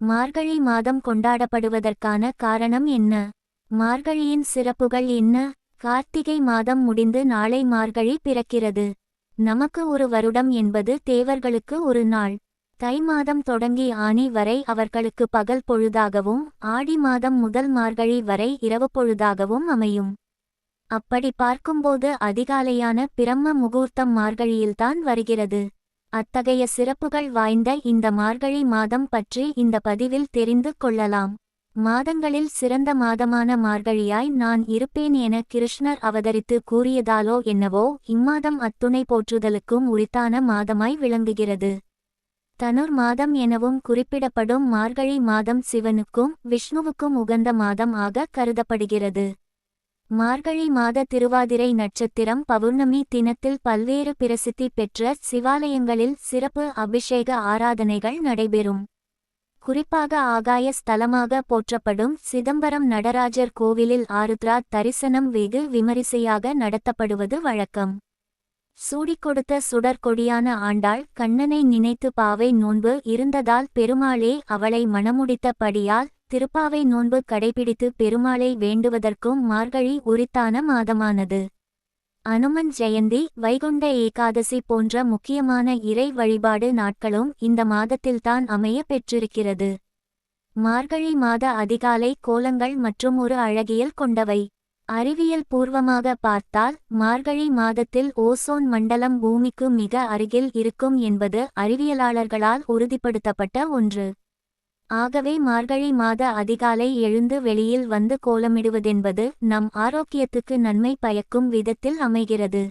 மார்கழி மாதம் கொண்டாடப்படுவதற்கான காரணம் என்ன? மார்கழியின் சிறப்புகள் என்ன? கார்த்திகை மாதம் முடிந்து நாளை மார்கழி பிறக்கிறது. நமக்கு ஒரு வருடம் என்பது தேவர்களுக்கு ஒரு நாள். தை மாதம் தொடங்கி ஆனி வரை அவர்களுக்கு பகல் பொழுதாகவும் ஆடி மாதம் முதல் மார்கழி வரை இரவு பொழுதாகவும் அமையும். அப்படி பார்க்கும்போது அதிகாலையான பிரம்ம முகூர்த்தம் மார்கழியில்தான் வருகிறது. அத்தகைய சிறப்புகள் வாய்ந்த இந்த மார்கழி மாதம் பற்றி இந்த பதிவில் தெரிந்து கொள்ளலாம். மாதங்களில் சிறந்த மாதமான மார்கழியாய் நான் இருப்பேன் என கிருஷ்ணர் அவதரித்து கூறியதாலோ என்னவோ இம்மாதம் அத்துணை போற்றுதலுக்கும் உரித்தான மாதமாய் விளங்குகிறது. தனுர் மாதம் எனவும் குறிப்பிடப்படும் மார்கழி மாதம் சிவனுக்கும் விஷ்ணுவுக்கும் உகந்த மாதம் ஆக கருதப்படுகிறது. மார்கழி மாத திருவாதிரை நட்சத்திரம் பௌர்ணமி தினத்தில் பல்வேறு பிரசித்தி பெற்ற சிவாலயங்களில் சிறப்பு அபிஷேக ஆராதனைகள் நடைபெறும். குறிப்பாக ஆகாய ஸ்தலமாக போற்றப்படும் சிதம்பரம் நடராஜர் கோவிலில் ஆருத்ரா தரிசனம் வெகு விமரிசையாக நடத்தப்படுவது வழக்கம். சூடிக் கொடுத்த சுடற்கொடியான ஆண்டாள் கண்ணனை நினைத்து பாவை நோன்பு இருந்ததால் பெருமாளே அவளை மணமுடித்தபடியால் திருப்பாவை நோன்பு கடைபிடித்து பெருமாளை வேண்டுவதற்கும் மார்கழி உரித்தான மாதமானது. அனுமன் ஜெயந்தி வைகுண்ட ஏகாதசி போன்ற முக்கியமான இறை வழிபாடு நாட்களும் இந்த மாதத்தில்தான் அமைய பெற்றிருக்கிறது. மார்கழி மாத அதிகாலை கோலங்கள் மற்றும் ஒரு அழகியல் கொண்டவை. அறிவியல் பூர்வமாக பார்த்தால் மார்கழி மாதத்தில் ஓசோன் மண்டலம் பூமிக்கு மிக அருகில் இருக்கும் என்பது அறிவியலாளர்களால் உறுதிப்படுத்தப்பட்ட ஒன்று. ஆகவே மார்கழி மாத அதிகாலை எழுந்து வெளியில் வந்து கோலமிடுவதென்பது நம் ஆரோக்கியத்துக்கு நன்மை பயக்கும் விதத்தில் அமைகிறது.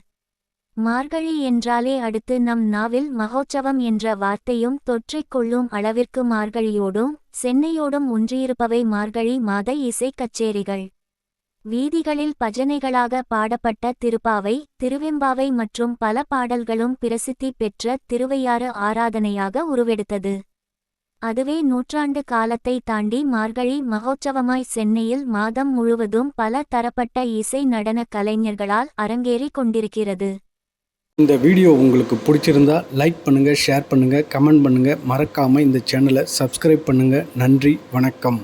மார்கழி என்றாலே அடுத்து நம் நாவில் மகோற்சவம் என்ற வார்த்தையும் தொற்றைக் கொள்ளும் அளவிற்கு மார்கழியோடும் சென்னையோடும் ஒன்றியிருப்பவை மார்கழி மாத இசை கச்சேரிகள். வீதிகளில் பஜனைகளாக பாடப்பட்ட திருப்பாவை திருவெம்பாவை மற்றும் பல பாடல்களும் பிரசித்தி பெற்ற திருவையாறு ஆராதனையாக உருவெடுத்தது. அதுவே நூற்றாண்டு காலத்தை தாண்டி மார்கழி மகோற்சவமாய் சென்னையில் மாதம் முழுவதும் பல தரப்பட்ட இசை நடன கலைஞர்களால் அரங்கேறிக் கொண்டிருக்கிறது. இந்த வீடியோ உங்களுக்கு பிடிச்சிருந்தா லைக் பண்ணுங்கள் ஷேர் பண்ணுங்கள் கமெண்ட் பண்ணுங்கள் மறக்காமல் இந்த சேனலை சப்ஸ்கிரைப் பண்ணுங்கள் நன்றி வணக்கம்.